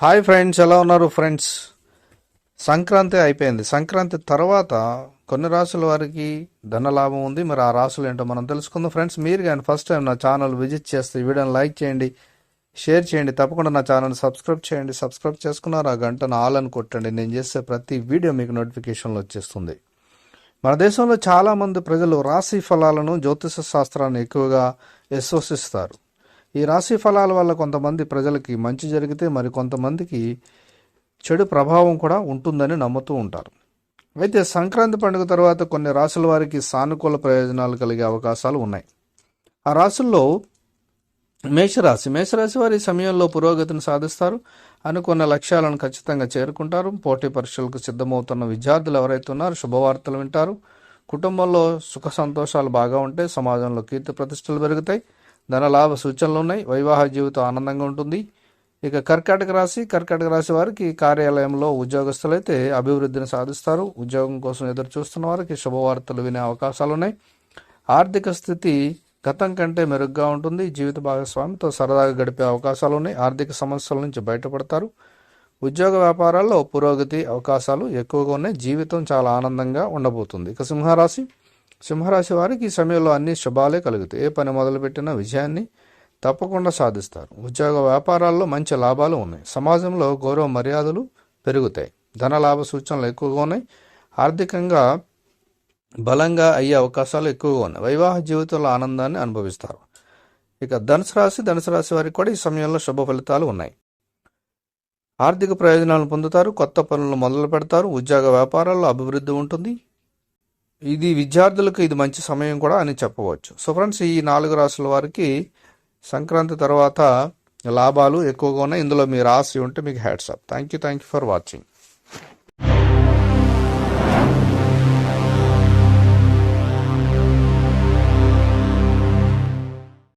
Hi friends ఎలా ఉన్నారు friends Sankranti అయిపోయింది. సంక్రాంతి తర్వాత కొన్ని రాసుల వారికి ధనలాభం ఉంది. మరి ఆ రాసులు ఏంటో మనం తెలుసుకుందాం ఫ్రెండ్స్ మీరు కానీ ఫస్ట్ టైం నా ఛానల్ విజిట్ చేస్తే వీడియోని లైక్ చేయండి షేర్ చేయండి తప్పకుండా నా ఛానల్ సబ్స్క్రైబ్ చేయండి. సబ్స్క్రైబ్ చేసుకున్నారు ఆ గంటను ఆల్ అని కొట్టండి. నేను చేసే ప్రతి వీడియో మీకు నోటిఫికేషన్లో వచ్చేస్తుంది. మన దేశంలో చాలామంది ప్రజలు రాశి ఫలాలను జ్యోతిష శాస్త్రాన్ని ఎక్కువగా విశ్వసిస్తారు. ఈ రాశి ఫలాల వల్ల కొంతమంది ప్రజలకి మంచి జరిగితే మరి కొంతమందికి చెడు ప్రభావం కూడా ఉంటుందని నమ్ముతూ ఉంటారు. అయితే సంక్రాంతి పండుగ తర్వాత కొన్ని రాశుల వారికి సానుకూల ప్రయోజనాలు కలిగే అవకాశాలు ఉన్నాయి. ఆ రాశుల్లో మేషరాశి. మేషరాశి వారి సమయంలో పురోగతిని సాధిస్తారు. అనుకున్న లక్ష్యాలను ఖచ్చితంగా చేరుకుంటారు. పోటీ పరీక్షలకు సిద్ధమవుతున్న విద్యార్థులు ఎవరైతే ఉన్నారో శుభవార్తలు వింటారు. కుటుంబంలో సుఖ సంతోషాలు బాగా ఉంటే సమాజంలో కీర్తి ప్రతిష్టలు పెరుగుతాయి. ధనలాభ సూచనలు ఉన్నాయి. వైవాహ జీవితం ఆనందంగా ఉంటుంది. ఇక కర్కాటక రాశి కర్కాటక రాశి వారికి కార్యాలయంలో ఉద్యోగస్తులైతే అభివృద్ధిని సాధిస్తారు. ఉద్యోగం కోసం ఎదురు చూస్తున్న వారికి శుభవార్తలు వినే అవకాశాలు ఉన్నాయి. ఆర్థిక స్థితి గతం కంటే మెరుగ్గా ఉంటుంది. జీవిత భాగస్వామితో సరదాగా గడిపే అవకాశాలు ఉన్నాయి ఆర్థిక సమస్యల నుంచి బయటపడతారు. ఉద్యోగ వ్యాపారాల్లో పురోగతి అవకాశాలు ఎక్కువగా ఉన్నాయి. జీవితం చాలా ఆనందంగా ఉండబోతుంది. ఇక సింహరాశి. సింహరాశి వారికి ఈ సమయంలో అన్ని శుభాలే కలుగుతాయి. ఏ పని మొదలుపెట్టినా విజయాన్ని తప్పకుండా సాధిస్తారు. ఉద్యోగ వ్యాపారాల్లో మంచి లాభాలు ఉన్నాయి. సమాజంలో గౌరవ మర్యాదలు పెరుగుతాయి. ధన లాభ సూచనలు ఎక్కువగా ఉన్నాయి. ఆర్థికంగా బలంగా అయ్యే అవకాశాలు ఎక్కువగా ఉన్నాయి. వైవాహ జీవితంలో ఆనందాన్ని అనుభవిస్తారు. ఇక ధనుసు రాశి ధనుసు రాశి వారికి కూడా ఈ సమయంలో శుభ ఫలితాలు ఉన్నాయి. ఆర్థిక ప్రయోజనాలు పొందుతారు కొత్త పనులు మొదలు పెడతారు ఉద్యోగ వ్యాపారాల్లో అభివృద్ధి ఉంటుంది. ఇది విద్యార్థులకు ఇది మంచి సమయం కూడా అని చెప్పవచ్చు. సో ఫ్రెండ్స్ ఈ నాలుగు రాశుల వారికి సంక్రాంతి తర్వాత లాభాలు ఎక్కువగా ఉన్నాయి. ఇందులో మీ రాశి ఉంటే మీకు hats off thank you thank you for watching